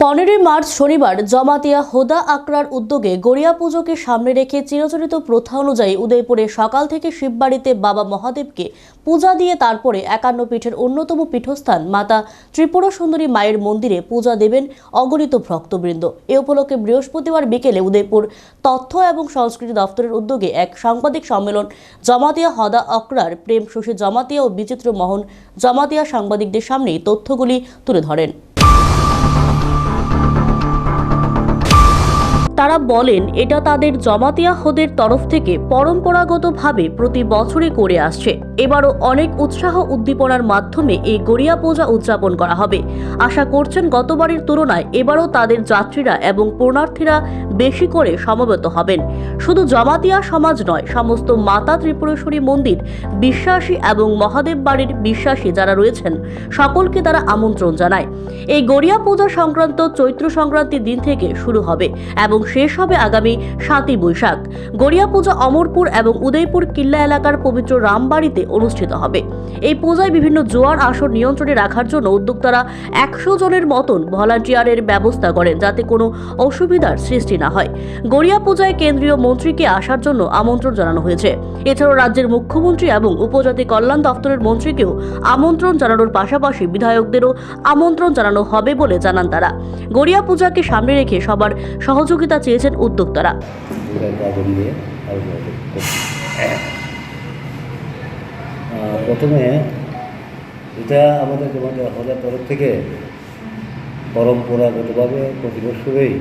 পনেরোই মার্চ শনিবার জমাতিয়া হোদা আকরার উদ্যোগে গড়িয়া পুজোকে সামনে রেখে চিরচরিত প্রথা অনুযায়ী উদয়পুরে সকাল থেকে শিববাড়িতে বাবা মহাদেবকে পূজা দিয়ে তারপরে একান্ন পীঠের অন্যতম পীঠস্থান মাতা ত্রিপুরা সুন্দরী মায়ের মন্দিরে পূজা দেবেন অগণিত ভক্তবৃন্দ। এ উপলক্ষে বৃহস্পতিবার বিকেলে উদয়পুর তথ্য এবং সংস্কৃতি দপ্তরের উদ্যোগে এক সাংবাদিক সম্মেলন জমাতিয়া হদা আকরার প্রেম শশী জমাতিয়া ও বিচিত্র মোহন জমাতিয়া সাংবাদিকদের সামনে তথ্যগুলি তুলে ধরেন। তারা বলেন, এটা তাদের জমাতিয়া হোদের তরফ থেকে পরম্পরাগতভাবে প্রতি বছরে করে আসছে। এবারও অনেক উৎসাহ উদ্দীপনার মাধ্যমে এই গড়িয়া পূজা উদযাপন করা হবে। আশা করছেন গতবারের তুলনায় এবারও তাদের যাত্রীরা এবং পূর্ণার্থীরা বেশি করে সমবেত হবেন। শুধু জমাতিয়া সমাজ নয়, সমস্ত মাতা ত্রিপুরেশ্বরী মন্দির, বিশ্বাসী এবং মহাদেব বাড়ির বিশ্বাসী যারা রয়েছেন, সকলকে তারা আমন্ত্রণ জানায়। এই গড়িয়া পূজা সংক্রান্ত চৈত্র সংক্রান্তির দিন থেকে শুরু হবে এবং শেষ হবে আগামী সাতই বৈশাখ। গড়িয়া পূজা অমরপুর এবং উদয়পুর কিল্লা এলাকার পবিত্র রামবাড়িতে অনুষ্ঠিত হবে। এই পূজায় বিভিন্ন জোয়ার আসর নিয়ন্ত্রণে রাখার জন্য উদ্যোক্তারা একশো জনের মতন ভলান্টিয়ারের ব্যবস্থা করেন যাতে কোনো অসুবিধার সৃষ্টি না হয়। গড়িয়া পূজায় কেন্দ্রীয় মন্ত্রীকে আসার জন্য আমন্ত্রণ জানানো হয়েছে। এছাড়াও রাজ্যের মুখ্যমন্ত্রী এবং উপজাতি কল্যাণ দপ্তরের মন্ত্রীকেও আমন্ত্রণ জানানোর পাশাপাশি বিধায়কদেরও আমন্ত্রণ জানানো হবে বলে জানান তারা। গড়িয়া পূজাকে সামনে রেখে সবার সহযোগিতা চেয়েছেন উদ্যোক্তারা। প্রথমে এটা আমাদের তোমাদের হজার তরফ থেকে পরম্পরাগতভাবে প্রতি বছরই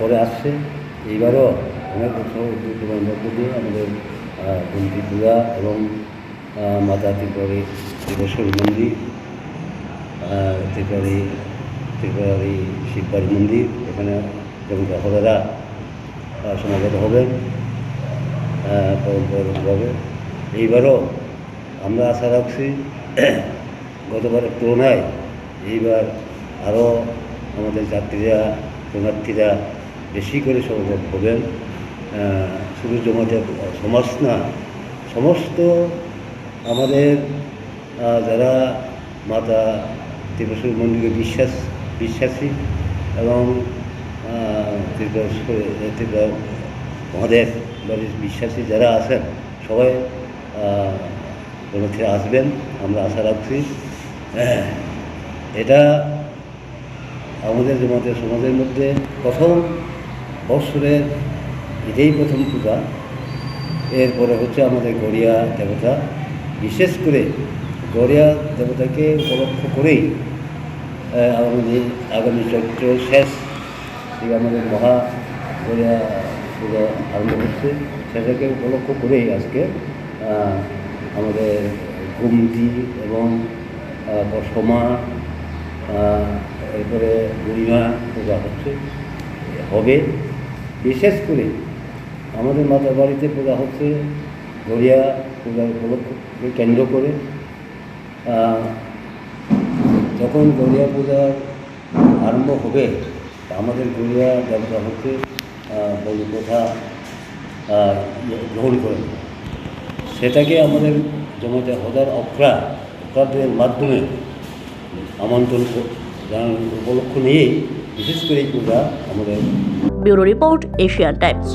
করে আসছে। এইবারও অনেক উদ্যোগের মধ্য দিয়ে আমাদের কুন্তি পূজা এবং মাতা ত্রিপুরারি ত্রিপুরেশ্বরী মন্দির আহ, ত্রিপুরারি ত্রিপুরারি শিববাড়ি মন্দির এখানে যেমন হলেরা সমাগত আহ, পরম্পরাগতভাবে এইবারও আমরা আশা রাখছি গতবারের তুলনায় এইবার আরও আমাদের যাত্রীরা শরণার্থীরা বেশি করে সমাগত হবেন। শুধু জমাতে সমাজ না সমস্ত আমাদের যারা মাতা ত্রিপুরেশ্বরী মন্দিরে বিশ্বাস বিশ্বাসী এবং ত্রিপুরা মহাদেব বাড়ির বিশ্বাসী যারা আছেন সবাই শরণার্থীরা আসবেন। আমরা আশা রাখছি। হ্যাঁ, এটা আমাদের আমাদের সমাজের মধ্যে প্রথম বৎসরের এটাই প্রথম পূজা। এরপরে হচ্ছে আমাদের গড়িয়া দেবতা। বিশেষ করে গড়িয়া দেবতাকে উপলক্ষ করেই আহ, আগামী চৈত্র শেষ থেকে আমাদের মহা গড়িয়া পূজা আরম্ভ হচ্ছে। সেটাকে উপলক্ষ করেই আজকে আমাদের গুমতি এবং বসমা এরপরে বুড়িমা পূজা হচ্ছে হবে। বিশেষ করে আমাদের মাতার বাড়িতে পূজা হচ্ছে গড়িয়া পূজার উপলক্ষকে কেন্দ্র করে যখন গড়িয়া পূজার আরম্ভ হবে, আমাদের গড়িয়া দেবতা হচ্ছে বলি ইয়ে গ্রহণ করে সেটাকে আমাদের জমাতে হদার অক্রা অক্রাদের মাধ্যমে আমন্ত্রণ জানানোর উপলক্ষ নিয়েই বিশেষ করে এই পূজা আমাদের ব্যুরো রিপোর্ট এশিয়ান টাইমস।